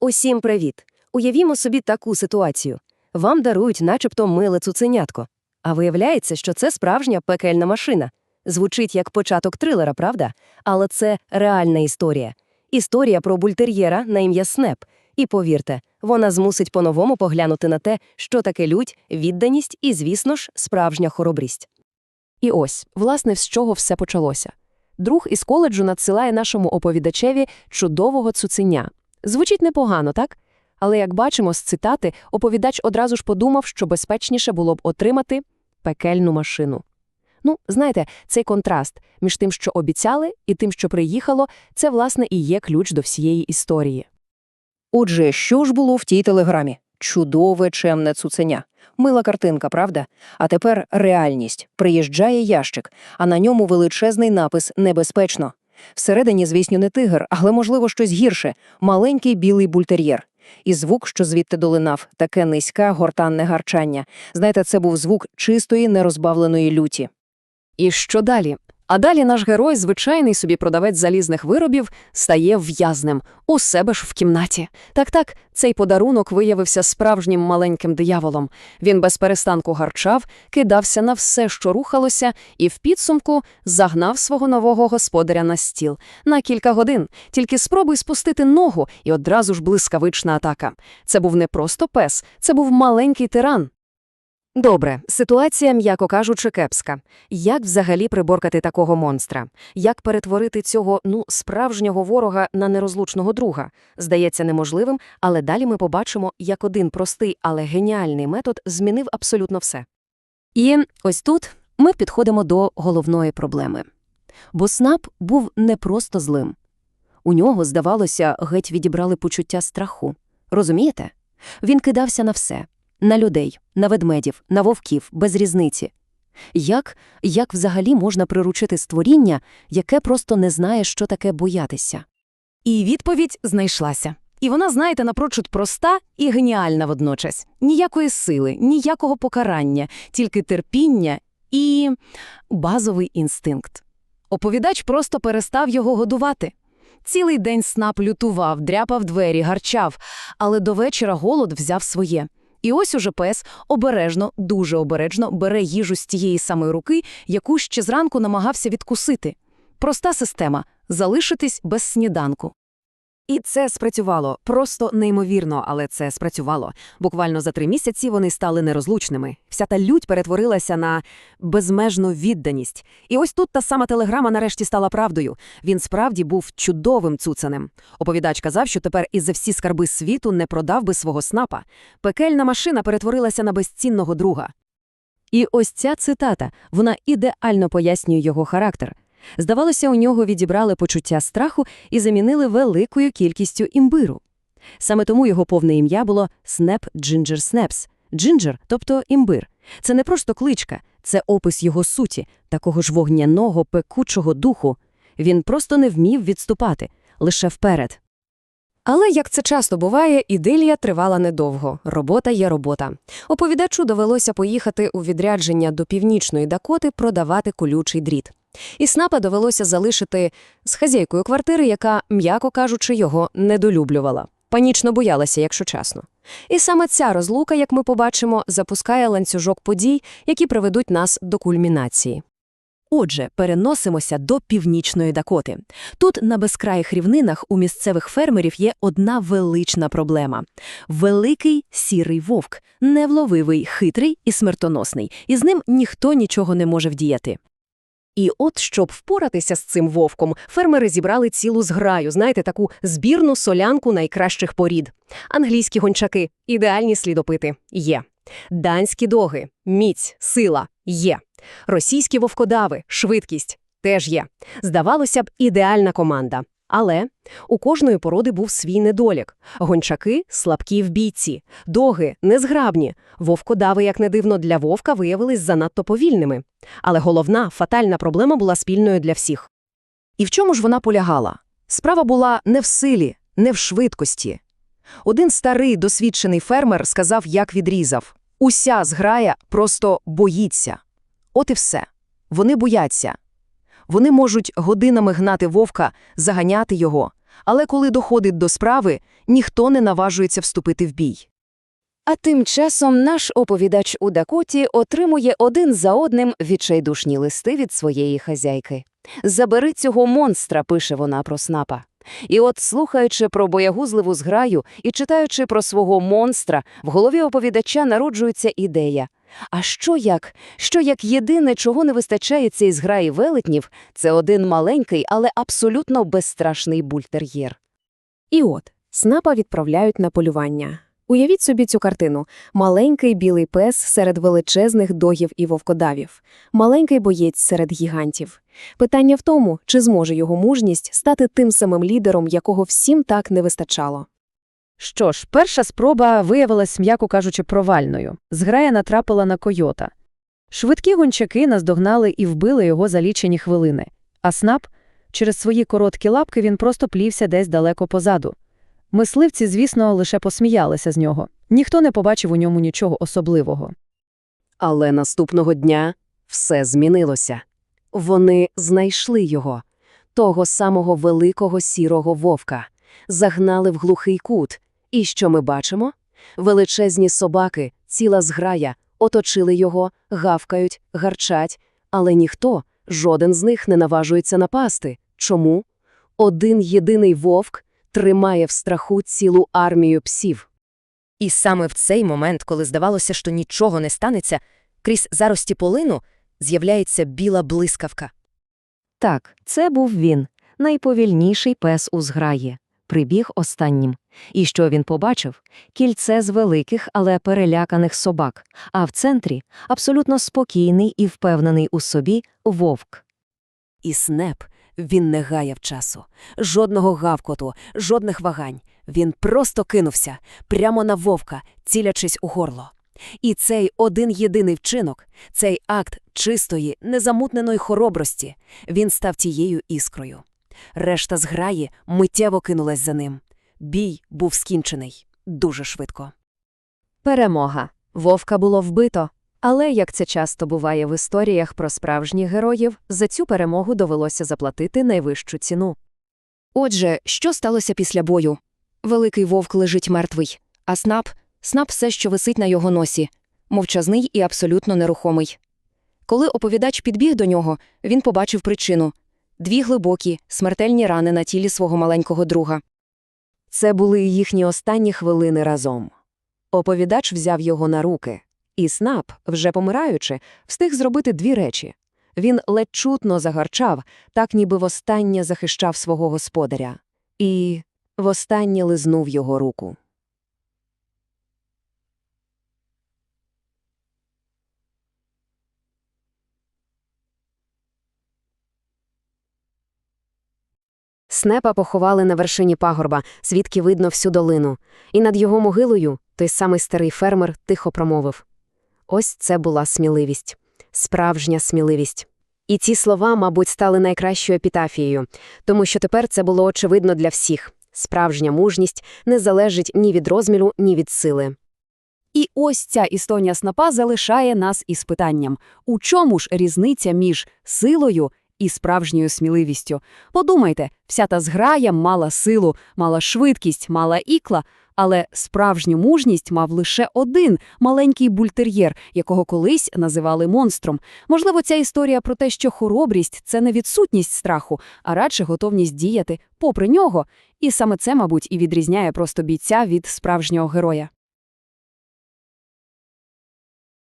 Усім привіт! Уявімо собі таку ситуацію. Вам дарують начебто миле цуценятко. А виявляється, що це справжня пекельна машина. Звучить як початок трилера, правда? Але це реальна історія. Історія про бультер'єра на ім'я Снеп. І повірте, вона змусить по-новому поглянути на те, що таке лють, відданість і, звісно ж, справжня хоробрість. І ось, власне, з чого все почалося. Друг із коледжу надсилає нашому оповідачеві чудового цуценя. Звучить непогано, так? Але, як бачимо з цитати, оповідач одразу ж подумав, що безпечніше було б отримати пекельну машину. Ну, знаєте, цей контраст між тим, що обіцяли, і тим, що приїхало, це, власне, і є ключ до всієї історії. Отже, що ж було в тій телеграмі? Чудове чемне цуценя. Мила картинка, правда? А тепер реальність. Приїжджає ящик, а на ньому величезний напис «Небезпечно». Всередині, звісно, не тигр, але, можливо, щось гірше – маленький білий бультер'єр. І звук, що звідти долинав, таке низьке гортанне гарчання. Знаєте, це був звук чистої, нерозбавленої люті. І що далі? А далі наш герой, звичайний собі продавець залізних виробів, стає в'язнем у себе ж в кімнаті. Так-так, цей подарунок виявився справжнім маленьким дияволом. Він без перестанку гарчав, кидався на все, що рухалося, і в підсумку загнав свого нового господаря на стіл. На кілька годин. Тільки спробуй спустити ногу, і одразу ж блискавична атака. Це був не просто пес, це був маленький тиран. Добре, ситуація, м'яко кажучи, кепська. Як взагалі приборкати такого монстра? Як перетворити цього, ну, справжнього ворога на нерозлучного друга? Здається неможливим, але далі ми побачимо, як один простий, але геніальний метод змінив абсолютно все. І ось тут ми підходимо до головної проблеми. Бо СНАП був не просто злим. У нього, здавалося, геть відібрали почуття страху. Розумієте? Він кидався на все. На людей, на ведмедів, на вовків, без різниці. Як, як взагалі можна приручити створіння, яке просто не знає, що таке боятися? І відповідь знайшлася. І вона, знаєте, напрочуд проста і геніальна водночас. Ніякої сили, ніякого покарання, тільки терпіння і базовий інстинкт. Оповідач просто перестав його годувати. Цілий день снап лютував, дряпав двері, гарчав, але до вечора голод взяв своє. І ось уже пес обережно, дуже обережно бере їжу з тієї самої руки, яку ще зранку намагався відкусити. Проста система – залишитись без сніданку. І це спрацювало просто неймовірно, але це спрацювало. Буквально за три місяці вони стали нерозлучними. Вся та лють перетворилася на безмежну відданість. І ось тут та сама телеграма нарешті стала правдою. Він справді був чудовим цуцанем. Оповідач казав, що тепер із за всі скарби світу не продав би свого снапа. Пекельна машина перетворилася на безцінного друга. І ось ця цитата, вона ідеально пояснює його характер. Здавалося, у нього відібрали почуття страху і замінили великою кількістю імбиру. Саме тому його повне ім'я було Снеп Джинджер Снепс. Джинджер, тобто імбир. Це не просто кличка, це опис його суті, такого ж вогняного, пекучого духу. Він просто не вмів відступати, лише вперед. Але, як це часто буває, ідилія тривала недовго. Робота є робота. Оповідачу довелося поїхати у відрядження до північної Дакоти продавати колючий дріт. І снапа довелося залишити з хазяйкою квартири, яка, м'яко кажучи, його недолюблювала. Панічно боялася, якщо чесно. І саме ця розлука, як ми побачимо, запускає ланцюжок подій, які приведуть нас до кульмінації. Отже, переносимося до північної Дакоти. Тут, на безкраїх рівнинах, у місцевих фермерів є одна велична проблема – великий сірий вовк, невловивий, хитрий і смертоносний, і з ним ніхто нічого не може вдіяти. І от, щоб впоратися з цим вовком, фермери зібрали цілу зграю, знаєте, таку збірну солянку найкращих порід. Англійські гончаки – ідеальні слідопити – є. Данські доги – міць, сила – є. Російські вовкодави – швидкість – теж є. Здавалося б, ідеальна команда. Але у кожної породи був свій недолік. Гончаки – слабкі в бійці, доги – незграбні, вовкодави, як не дивно, для вовка виявились занадто повільними. Але головна, фатальна проблема була спільною для всіх. І в чому ж вона полягала? Справа була не в силі, не в швидкості. Один старий досвідчений фермер сказав, як відрізав. Уся зграя просто боїться. От і все. Вони бояться. Вони можуть годинами гнати вовка, заганяти його, але коли доходить до справи, ніхто не наважується вступити в бій. А тим часом наш оповідач у Дакоті отримує один за одним відчайдушні листи від своєї хазяйки. «Забери цього монстра», пише вона про снапа. І от, слухаючи про боягузливу зграю і читаючи про свого монстра, в голові оповідача народжується ідея. А що як? Що як єдине, чого не вистачає цій зграї велетнів, це один маленький, але абсолютно безстрашний бультер'єр. І от, снапа відправляють на полювання. Уявіть собі цю картину. Маленький білий пес серед величезних догів і вовкодавів. Маленький боєць серед гігантів. Питання в тому, чи зможе його мужність стати тим самим лідером, якого всім так не вистачало. Що ж, перша спроба виявилась, м'яко кажучи, провальною. Зграя натрапила на койота. Швидкі гончаки наздогнали і вбили його за лічені хвилини. А снап, через свої короткі лапки він просто плівся десь далеко позаду. Мисливці, звісно, лише посміялися з нього. Ніхто не побачив у ньому нічого особливого. Але наступного дня все змінилося. Вони знайшли його, того самого великого сірого вовка, загнали в глухий кут. І що ми бачимо? Величезні собаки, ціла зграя, оточили його, гавкають, гарчать, але ніхто, жоден з них не наважується напасти. Чому? Один єдиний вовк тримає в страху цілу армію псів. І саме в цей момент, коли здавалося, що нічого не станеться, крізь зарості полину з'являється біла блискавка. Так, це був він, найповільніший пес у зграї. Прибіг останнім. І що він побачив? Кільце з великих, але переляканих собак, а в центрі абсолютно спокійний і впевнений у собі вовк. І Снеп, він не гаяв часу. Жодного гавкоту, жодних вагань. Він просто кинувся, прямо на вовка, цілячись у горло. І цей один єдиний вчинок, цей акт чистої, незамутненої хоробрості, він став тією іскрою. Решта зграї миттєво кинулась за ним. Бій був скінчений дуже швидко. Перемога. Вовка було вбито. Але, як це часто буває в історіях про справжніх героїв, за цю перемогу довелося заплатити найвищу ціну. Отже, що сталося після бою? Великий вовк лежить мертвий, а снап снап все, що висить на його носі, мовчазний і абсолютно нерухомий. Коли оповідач підбіг до нього, він побачив причину дві глибокі, смертельні рани на тілі свого маленького друга. Це були їхні останні хвилини разом. Оповідач взяв його на руки, і Снап, вже помираючи, встиг зробити дві речі. Він ледь чутно загарчав, так ніби востаннє захищав свого господаря, і востаннє лизнув його руку. Снепа поховали на вершині пагорба, звідки видно всю долину, і над його могилою той самий старий фермер тихо промовив. Ось це була сміливість, справжня сміливість. І ці слова, мабуть, стали найкращою епітафією, тому що тепер це було очевидно для всіх. Справжня мужність не залежить ні від розміру, ні від сили. І ось ця історія снапа залишає нас із питанням, у чому ж різниця між силою і справжньою сміливістю? Подумайте, вся та зграя мала силу, мала швидкість, мала ікла, але справжню мужність мав лише один маленький бультер'єр, якого колись називали монстром. Можливо, ця історія про те, що хоробрість – це не відсутність страху, а радше готовність діяти попри нього. І саме це, мабуть, і відрізняє просто бійця від справжнього героя.